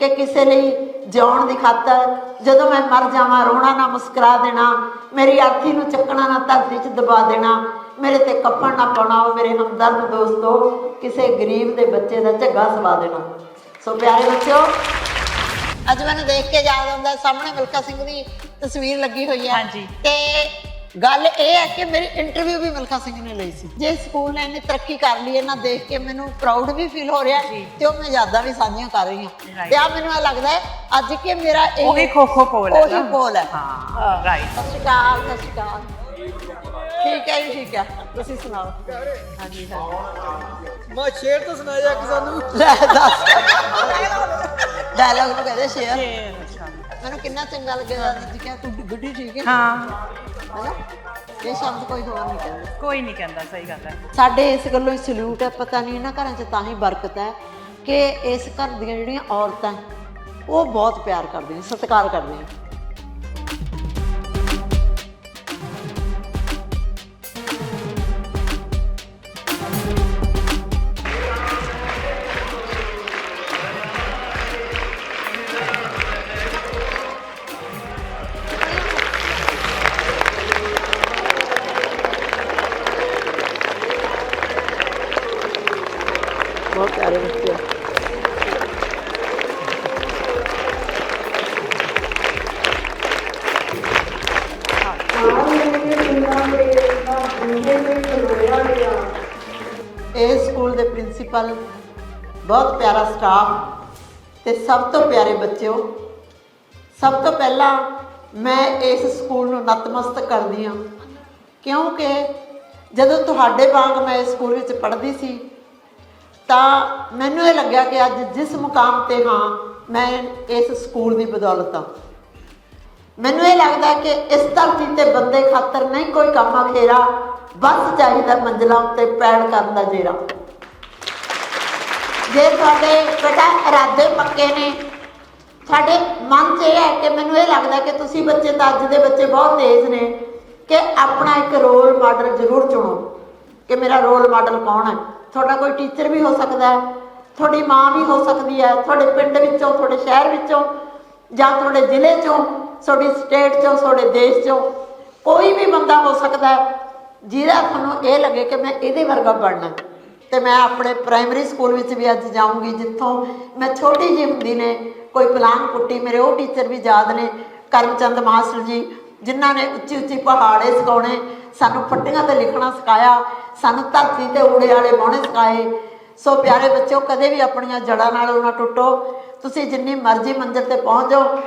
ਕਿ ਕਿਸੇ ਲਈ ਜਿਉਣ ਦੀ ਖਾਤਰ ਜਦੋਂ ਮੈਂ ਮਰ ਜਾਵਾਂ ਰੋਣਾ ਨਾ ਮੁਸਕਰਾ ਦੇਣਾ ਮੇਰੀ ਆਰਥੀ ਨੂੰ ਚੱਕਣਾ ਨਾ ਧਰਤੀ 'ਚ ਦਬਾ ਦੇਣਾ ਮੇਰੇ ਤੇ ਕੱਪੜ ਨਾ ਪਾਉਣਾ ਉਹ ਮੇਰੇ ਹਮਦਰਦ ਦੋਸਤੋ ਕਿਸੇ ਗਰੀਬ ਦੇ ਬੱਚੇ ਦਾ ਝੱਗਾ ਸਵਾ ਦੇਣਾ ਸੋ ਪਿਆਰੇ ਬੱਚਿਓ ਅੱਜ ਮੈਨੂੰ ਦੇਖ ਕੇ ਯਾਦ ਆਉਂਦਾ ਸਾਹਮਣੇ ਮਿਲਖਾ ਸਿੰਘ ਦੀ ਤਸਵੀਰ ਲੱਗੀ ਹੋਈ ਹੈ ਹਾਂਜੀ। ਤੇ ਗੱਲ ਇਹ ਹੈ ਕਿ ਮੇਰੀ ਇੰਟਰਵਿਊ ਵੀ ਮਿਲਖਾ ਸਿੰਘ ਨੇ ਲਈ ਸੀ। ਜੇ ਸਕੂਲ ਨੇ ਇੰਨੀ ਤਰੱਕੀ ਕਰ ਲਈ ਹੈ ਨਾ ਦੇਖ ਕੇ ਮੈਨੂੰ ਪ੍ਰਾਊਡ ਵੀ ਫੀਲ ਹੋ ਰਿਹਾ ਤੇ ਉਹ ਮੈਂ ਯਾਦਾਂ ਵੀ ਸਾਂਝੀਆਂ ਕਰ ਰਹੀ ਹਾਂ. ਤੇ ਆ ਮੈਨੂੰ ਇਹ ਲੱਗਦਾ ਹੈ ਅੱਜ ਕਿ ਮੇਰਾ ਇਹ ਉਹੀ ਖੋ ਖੋ ਪੋਲ ਹੈ ਉਹੀ। ਪੋਲ ਹੈ। ਹਾਂ ਰਾਈਟ ਸਤਿ ਸ਼੍ਰੀ ਅਕਾਲ ਸਤਿ ਸ਼੍ਰੀ ਅਕਾਲ। ਠੀਕ ਹੈ ਜੀ ਠੀਕ ਹੈ। ਤੁਸੀਂ ਸੁਣਾਓ? ਹਾਂਜੀ ਹਾਂਜੀ ਮੈਂ ਸ਼ੇਰ ਤਾਂ ਸੁਣਾਇਆ ਇੱਕ ਸਾਨੂੰ। ਲੈ ਦੱਸ। ਡਾਇਲੌਗ ਨੂੰ ਕਹਿੰਦੇ ਅੱਛਾ। ਮੈਨੂੰ ਕਿੰਨਾ ਚੰਗਾ ਲੱਗਿਆ ਜੀ ਕਿ ਤੂੰ ਗੁੱਡੀ ਠੀਕ ਹੈ। ਹਾਂ। ਹੈਨਾ? ਇਹ ਸ਼ਬਦ ਕੋਈ ਹੋਰ ਨਹੀਂ ਕਹਿੰਦਾ। ਕੋਈ ਨਹੀਂ ਕਹਿੰਦਾ ਸਹੀ ਗੱਲ ਹੈ। ਸਾਡੇ ਇਸ ਗੱਲੋਂ ਹੀ ਸਲੂਟ ਹੈ ਪਤਾ ਨਹੀਂ ਇਹਨਾਂ ਘਰਾਂ 'ਚ ਤਾਂ ਹੀ ਬਰਕਤ ਹੈ ਕਿ ਇਸ ਘਰ ਦੀਆਂ ਜਿਹੜੀਆਂ ਔਰਤਾਂ ਉਹ ਬਹੁਤ ਪਿਆਰ ਕਰਦੀਆਂ ਸਤਿਕਾਰ ਕਰਦੀਆਂ। ਬਹੁਤ ਪਿਆਰੇ ਬੱਚੇ ਆ। ਇਹ ਸਕੂਲ ਦੇ ਪ੍ਰਿੰਸੀਪਲ, ਬਹੁਤ ਪਿਆਰਾ ਸਟਾਫ ਤੇ ਸਭ ਤੋਂ ਪਿਆਰੇ ਬੱਚਿਓ, ਸਭ ਤੋਂ ਪਹਿਲਾਂ ਮੈਂ ਇਸ ਸਕੂਲ ਨੂੰ ਨਤਮਸਤਕ ਕਰਦੀ ਹਾਂ ਕਿਉਂਕਿ ਜਦੋਂ ਤੁਹਾਡੇ ਵਾਂਗ ਮੈਂ ਇਸ ਸਕੂਲ ਵਿੱਚ ਪੜ੍ਹਦੀ ਸੀ ਤਾਂ ਮੈਨੂੰ ਇਹ ਲੱਗਿਆ ਕਿ ਅੱਜ ਜਿਸ ਮੁਕਾਮ ਤੇ ਹਾਂ, ਮੈਂ ਇਸ ਸਕੂਲ ਦੀ ਬਦੌਲਤ ਹਾਂ। ਮੈਨੂੰ ਇਹ ਲੱਗਦਾ ਕਿ ਇਸ ਧਰਤੀ ਤੇ ਬੰਦੇ ਖਾਤਰ ਨਹੀਂ ਕੋਈ ਕੰਮ ਅਖੇਰਾ ਬਸ ਚਾਹੀਦਾ ਮੰਜ਼ਲਾਂ ਉੱਤੇ ਪੈੜ ਕਰਨ ਦਾ ਜੇਰਾ। ਜੇ ਤੁਹਾਡੇ ਬੇਟਾ ਇਰਾਦੇ ਪੱਕੇ ਨੇ ਸਾਡੇ ਮਨ 'ਚ ਇਹ ਹੈ ਕਿ ਮੈਨੂੰ ਇਹ ਲੱਗਦਾ ਕਿ ਤੁਸੀਂ ਬੱਚੇ ਤਾਂ ਅੱਜ ਦੇ ਬੱਚੇ ਬਹੁਤ ਤੇਜ਼ ਨੇ, ਕਿ ਆਪਣਾ ਇੱਕ ਰੋਲ ਮਾਡਲ ਜ਼ਰੂਰ ਚੁਣੋ, ਕਿ ਮੇਰਾ ਰੋਲ ਮਾਡਲ ਕੌਣ ਹੈ? ਤੁਹਾਡਾ ਕੋਈ ਟੀਚਰ ਵੀ ਹੋ ਸਕਦਾ ਹੈ, ਤੁਹਾਡੀ ਮਾਂ ਵੀ ਹੋ ਸਕਦੀ ਹੈ, ਤੁਹਾਡੇ ਪਿੰਡ ਵਿੱਚੋਂ, ਤੁਹਾਡੇ ਸ਼ਹਿਰ ਵਿੱਚੋਂ, ਜਾਂ ਤੁਹਾਡੇ ਜ਼ਿਲ੍ਹੇ ਚੋਂ, ਤੁਹਾਡੀ ਸਟੇਟ ਚੋਂ, ਤੁਹਾਡੇ ਦੇਸ਼ ਚੋਂ, ਕੋਈ ਵੀ ਬੰਦਾ ਹੋ ਸਕਦਾ ਹੈ, ਜਿਹਦਾ ਤੁਹਾਨੂੰ ਇਹ ਲੱਗੇ ਕਿ ਮੈਂ ਇਹਦੇ ਵਰਗਾ ਬਣਨਾ ਤੇ ਮੈਂ ਆਪਣੇ ਪ੍ਰਾਇਮਰੀ ਸਕੂਲ ਵਿੱਚ ਵੀ ਅੱਜ ਜਾਊਂਗੀ, ਜਿੱਥੋਂ ਮੈਂ ਛੋਟੀ ਜਿਹੀ ਹੁੰਦੀ ਨੇ, ਕੋਈ ਪਲਾਂਗ ਪੁੱਟੀ, ਮੇਰੇ ਉਹ ਟੀਚਰ ਵੀ ਯਾਦ ਨੇ, ਕਰਮਚੰਦ ਮਾਸਟਰ ਜੀ ਜਿਨ੍ਹਾਂ ਨੇ ਉੱਚੀ ਉੱਚੀ ਪਹਾੜੇ ਸਿਖਾਉਣੇ, ਸਾਨੂੰ ਫੱਟੀਆਂ ਤੇ ਲਿਖਣਾ ਸਿਖਾਇਆ, ਸਾਨੂੰ ਧਰਤੀ ਤੇ ਊੜੇ ਵਾਲੇ ਬਾਉਣੇ ਸਿਖਾਏ। ਸੋ ਪਿਆਰੇ ਬੱਚਿਓ, ਕਦੇ ਵੀ ਆਪਣੀਆਂ ਜੜ੍ਹਾਂ ਨਾਲ ਨਾ ਟੁੱਟੋ। ਤੁਸੀਂ ਜਿੰਨੀ ਮਰਜ਼ੀ ਮੰਜ਼ਿਲ ਤੇ ਪਹੁੰਚ ਜਾਓ।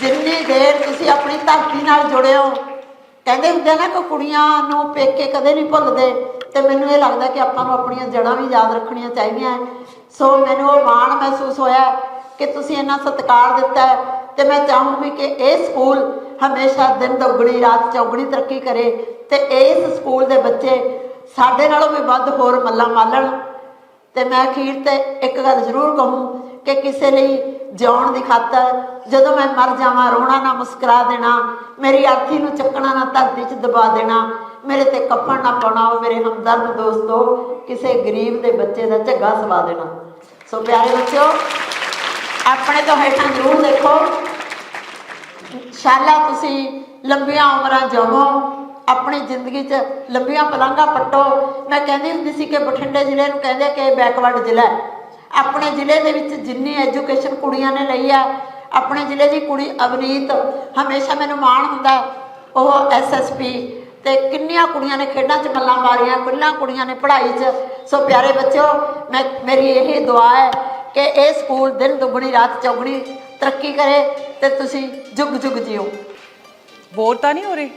ਜਿੰਨੀ ਦੇਰ ਤੁਸੀਂ ਆਪਣੀ ਧਰਤੀ ਨਾਲ ਜੁੜੇ ਹੋ, ਕਹਿੰਦੇ ਹੁੰਦੇ ਨਾ ਕਿ ਕੁੜੀਆਂ ਨੂੰ ਪੇਕੇ ਕਦੇ ਨਹੀਂ ਭੁੱਲਦੇ। ਤੇ ਮੈਨੂੰ ਇਹ ਲੱਗਦਾ ਕਿ ਆਪਾਂ ਨੂੰ ਆਪਣੀਆਂ ਜੜ੍ਹਾਂ ਵੀ ਯਾਦ ਰੱਖਣੀਆਂ ਚਾਹੀਦੀਆਂ। ਸੋ ਮੈਨੂੰ ਉਹ ਮਾਣ ਮਹਿਸੂਸ ਹੋਇਆ ਕਿ ਤੁਸੀਂ ਇੰਨਾ ਸਤਿਕਾਰ ਦਿੱਤਾ ਤੇ ਮੈਂ ਚਾਹੂੰਗੀ ਕਿ ਇਹ ਸਕੂਲ ਹਮੇਸ਼ਾ ਦਿਨ ਦੁੱਗਣੀ, ਰਾਤ ਚੌਗਣੀ ਤਰੱਕੀ ਕਰੇ ਤੇ ਇਸ ਸਕੂਲ ਦੇ ਬੱਚੇ ਸਾਡੇ ਨਾਲੋਂ ਵੀ ਵੱਧ ਹੋਰ ਮੱਲਾ ਮਾਲਣ। ਤੇ ਮੈਂ ਅਖੀਰ ਤੇ ਇੱਕ ਗੱਲ ਜ਼ਰੂਰ ਕਹੂੰ ਕਿ ਕਿਸੇ ਲਈ ਜਿਉਣ ਦੀ ਖਾਤਰ ਜਦੋਂ ਮੈਂ ਮਰ ਜਾਵਾਂ, ਰੋਣਾ ਨਾ ਮੁਸਕਰਾ ਦੇਣਾ, ਮੇਰੀ ਆਰਥੀ ਨੂੰ ਚੱਕਣਾ ਨਾ ਧਰਤੀ 'ਚ ਦਬਾ ਦੇਣਾ, ਮੇਰੇ ਤੇ ਕੱਪੜ ਨਾ ਪਾਉਣਾ, ਉਹ ਮੇਰੇ ਹਮਦਰਦ ਦੋਸਤੋ, ਕਿਸੇ ਗਰੀਬ ਦੇ ਬੱਚੇ ਦਾ ਝੱਗਾ ਸਵਾ ਦੇਣਾ। ਸੋ ਪਿਆਰੇ ਬੱਚਿਓ ਆਪਣੇ ਤੋਂ ਹੇਠਾਂ ਜ਼ਰੂਰ ਦੇਖੋ। ਸ਼ਾਲਾ ਤੁਸੀਂ ਲੰਬੀਆਂ ਉਮਰਾਂ ਜਿਵੋ, ਆਪਣੀ ਜ਼ਿੰਦਗੀ 'ਚ ਲੰਬੀਆਂ ਪਲਾਂਘਾਂ ਪੱਟੋ। ਮੈਂ ਕਹਿੰਦੀ ਹੁੰਦੀ ਸੀ ਕਿ ਬਠਿੰਡੇ ਜ਼ਿਲ੍ਹੇ ਨੂੰ ਕਹਿੰਦੇ ਕਿ ਬੈਕਵਰਡ ਜ਼ਿਲ੍ਹਾ ਆਪਣੇ ਜ਼ਿਲ੍ਹੇ ਦੇ ਵਿੱਚ ਜਿੰਨੀ ਐਜੂਕੇਸ਼ਨ ਕੁੜੀਆਂ ਨੇ ਲਈ ਹੈ ਆਪਣੇ ਜ਼ਿਲ੍ਹੇ ਦੀ ਕੁੜੀ ਅਵਨੀਤ, ਹਮੇਸ਼ਾ ਮੈਨੂੰ ਮਾਣ ਹੁੰਦਾ ਹੈ। ਉਹ ਐਸਐਸਪੀ ਤੇ ਕਿੰਨੀਆਂ ਕੁੜੀਆਂ ਨੇ ਖੇਡਾਂ 'ਚ ਮੱਲਾਂ ਮਾਰੀਆਂ, ਕਿੰਨੀਆਂ ਕੁੜੀਆਂ ਨੇ ਪੜ੍ਹਾਈ 'ਚ। ਸੋ ਪਿਆਰੇ ਬੱਚਿਓ, ਮੈਂ, ਮੇਰੀ ਇਹ ਦੁਆ ਹੈ ਕਿ ਇਹ ਸਕੂਲ ਦਿਨ ਦੁੱਗਣੀ, ਰਾਤ ਚੌਗਣੀ ਤਰੱਕੀ ਕਰੇ ਤੇ ਤੁਸੀਂ ਜੁਗ ਜੁਗ ਜਿਓ। ਬੋਰ ਤਾਂ ਨਹੀਂ ਹੋ ਰਹੇ?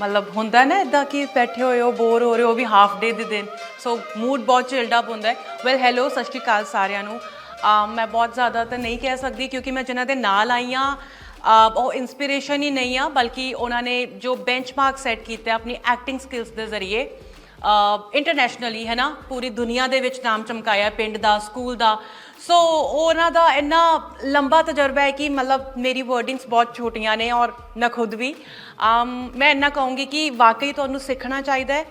ਮਤਲਬ ਹੁੰਦਾ ਨਾ ਇਦਾਂ ਕਿ ਬੈਠੇ ਹੋਏ ਹੋ, ਬੋਰ ਹੋ ਰਹੇ ਹੋ ਵੀ ਹਾਫ ਡੇ ਦੇ ਦਿਨ। ਸੋ ਮੂਡ ਬਹੁਤ ਚਿਲਡ ਅਪ ਹੁੰਦਾ ਹੈ। ਵੈਲ ਹੈਲੋ ਸਤਿ ਸ਼੍ਰੀ ਅਕਾਲ ਸਾਰਿਆਂ ਨੂੰ। ਮੈਂ ਬਹੁਤ ਜ਼ਿਆਦਾ ਤਾਂ ਨਹੀਂ ਕਹਿ ਸਕਦੀ ਕਿਉਂਕਿ ਮੈਂ ਜਿਨ੍ਹਾਂ ਦੇ ਨਾਲ ਆਈ ਹਾਂ ਉਹ ਇਨਸਪੀਰੇਸ਼ਨ ਹੀ ਨਹੀਂ ਆ, ਬਲਕਿ ਉਹਨਾਂ ਨੇ ਜੋ ਬੈਂਚਮਾਰਕ ਸੈੱਟ ਕੀਤਾ ਆਪਣੀ ਐਕਟਿੰਗ ਸਕਿੱਲਸ ਦੇ ਜ਼ਰੀਏ ਇੰਟਰਨੈਸ਼ਨਲੀ ਹੈ ਨਾ? ਪੂਰੀ ਦੁਨੀਆ ਦੇ ਵਿੱਚ ਨਾਮ ਚਮਕਾਇਆ, ਪਿੰਡ ਦਾ, ਸਕੂਲ ਦਾ। ਸੋ ਉਹਨਾਂ ਦਾ ਇੰਨਾ ਲੰਬਾ ਤਜਰਬਾ ਹੈ ਕਿ ਮਤਲਬ ਮੇਰੀ ਵਰਡਿੰਗਸ ਬਹੁਤ ਛੋਟੀਆਂ ਨੇ ਔਰ ਮੈਂ ਖੁਦ ਵੀ। ਮੈਂ ਇੰਨਾ ਕਹੂੰਗੀ ਕਿ ਵਾਕਈ ਤੁਹਾਨੂੰ ਸਿੱਖਣਾ ਚਾਹੀਦਾ ਹੈ।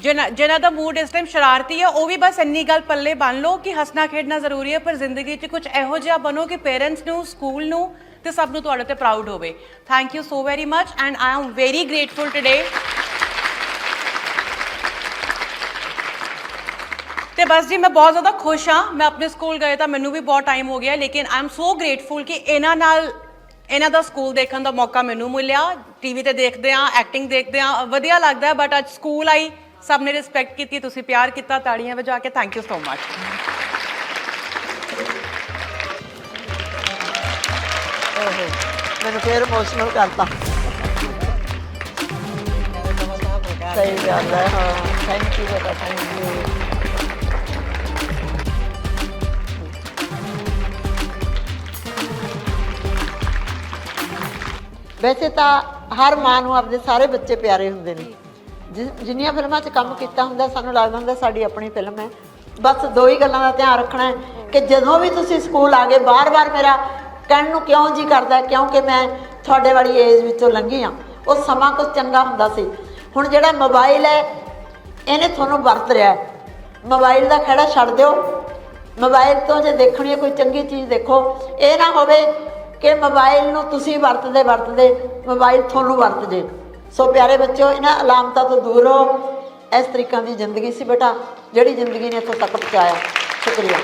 ਜਿਹਨਾਂ ਜਿਹਨਾਂ ਦਾ ਮੂਡ ਇਸ ਟਾਈਮ ਸ਼ਰਾਰਤੀ ਹੈ, ਉਹ ਵੀ ਬਸ ਇੰਨੀ ਗੱਲ ਪੱਲੇ ਬੰਨ ਲਓ ਕਿ ਹੱਸਣਾ ਖੇਡਣਾ ਜ਼ਰੂਰੀ ਹੈ, ਪਰ ਜ਼ਿੰਦਗੀ 'ਚ ਕੁਝ ਇਹੋ ਜਿਹਾ ਬਣੋ ਕਿ ਪੇਰੈਂਟਸ ਨੂੰ, ਸਕੂਲ ਨੂੰ ਤੇ ਸਭ ਨੂੰ ਤੁਹਾਡੇ ਤੇ ਪ੍ਰਾਊਡ ਹੋਵੇ। Thank you so very much and I am very grateful today ਤੇ ਬਸ ਜੀ ਮੈਂ ਬਹੁਤ ਜ਼ਿਆਦਾ ਖੁਸ਼ ਹਾਂ। ਮੈਂ ਆਪਣੇ ਸਕੂਲ ਗਏ ਤਾਂ ਮੈਨੂੰ ਵੀ ਬਹੁਤ ਟਾਈਮ ਹੋ ਗਿਆ ਲੇਕਿਨ ਆਈ ਐਮ ਸੋ ਗ੍ਰੇਟਫੁਲ ਕਿ ਇਹਨਾਂ ਨਾਲ ਇਹਨਾਂ ਦਾ ਸਕੂਲ ਦੇਖਣ ਦਾ ਮੌਕਾ ਮੈਨੂੰ ਮਿਲਿਆ। ਟੀਵੀ ਤੇ ਦੇਖਦੇ ਆ ਐਕਟਿੰਗ ਦੇਖਦੇ ਆ ਵਧੀਆ ਲੱਗਦਾ ਬਟ ਅੱਜ ਸਕੂਲ ਆਈ ਸਭ ਨੇ ਰਿਸਪੈਕਟ ਕੀਤੀ ਤੁਸੀਂ ਪਿਆਰ ਕੀਤਾ ਤਾੜੀਆਂ ਵਜਾ ਕੇ ਥੈਂਕ ਯੂ ਸੋ ਮਚ ਓਹੋ ਮੈਨੂੰ ਫੇਰ ਇਮੋਸ਼ਨਲ ਕਰਤਾ। ਸਹੀ ਗੱਲ ਹੈ ਹਾਂ ਥੈਂਕ ਯੂ ਬੇਟਾ ਥੈਂਕ ਯੂ ਵੈਸੇ ਤਾਂ ਹਰ ਮਾਂ ਨੂੰ ਆਪਦੇ ਸਾਰੇ ਬੱਚੇ ਪਿਆਰੇ ਹੁੰਦੇ ਨੇ। ਜਿ- ਜਿੰਨੀਆਂ ਫਿਲਮਾਂ 'ਚ ਕੰਮ ਕੀਤਾ ਹੁੰਦਾ, ਸਾਨੂੰ ਲੱਗਦਾ ਹੁੰਦਾ ਸਾਡੀ ਆਪਣੀ ਫਿਲਮ ਹੈ। ਬਸ ਦੋ ਹੀ ਗੱਲਾਂ ਦਾ ਧਿਆਨ ਰੱਖਣਾ ਹੈ ਕਿ ਜਦੋਂ ਵੀ ਤੁਸੀਂ ਸਕੂਲ ਆ ਗਏ, ਬਾਰ-ਬਾਰ ਮੇਰਾ ਕਹਿਣ ਨੂੰ ਕਿਉਂ ਜੀ ਕਰਦਾ ਹੈ? ਕਿਉਂਕਿ ਮੈਂ ਤੁਹਾਡੇ ਵਾਲੀ ਏਜ ਵਿੱਚੋਂ ਲੰਘੀ ਆ ਉਹ ਸਮਾਂ ਕੁਝ ਚੰਗਾ ਹੁੰਦਾ ਸੀ। ਹੁਣ ਜਿਹੜਾ ਮੋਬਾਈਲ ਹੈ, ਇਹਨੇ ਤੁਹਾਨੂੰ ਵਰਤ ਰਿਹਾ ਹੈ। ਮੋਬਾਈਲ ਦਾ ਖੜਾ ਛੱਡ ਦਿਓ। ਮੋਬਾਈਲ ਤੋਂ ਜੇ ਦੇਖਣੀ ਹੈ, ਕੋਈ ਚੰਗੀ ਚੀਜ਼ ਦੇਖੋ। ਇਹ ਨਾ ਹੋਵੇ ਕਿ ਮੋਬਾਈਲ ਨੂੰ ਤੁਸੀਂ ਵਰਤਦੇ ਵਰਤਦੇ ਮੋਬਾਈਲ ਤੁਹਾਨੂੰ ਵਰਤ ਜੇ। ਸੋ ਪਿਆਰੇ ਬੱਚਿਓ, ਇਹਨਾਂ ਅਲਾਮਤਾਂ ਤੋਂ ਦੂਰ ਰਹੋ। ਇਸ ਤਰੀਕਾਂ ਦੀ ਜ਼ਿੰਦਗੀ ਸੀ ਬੇਟਾ, ਜਿਹੜੀ ਜ਼ਿੰਦਗੀ ਨੇ ਇੱਥੋਂ ਤੱਕ ਪਹੁੰਚਾਇਆ। ਸ਼ੁਕਰੀਆ।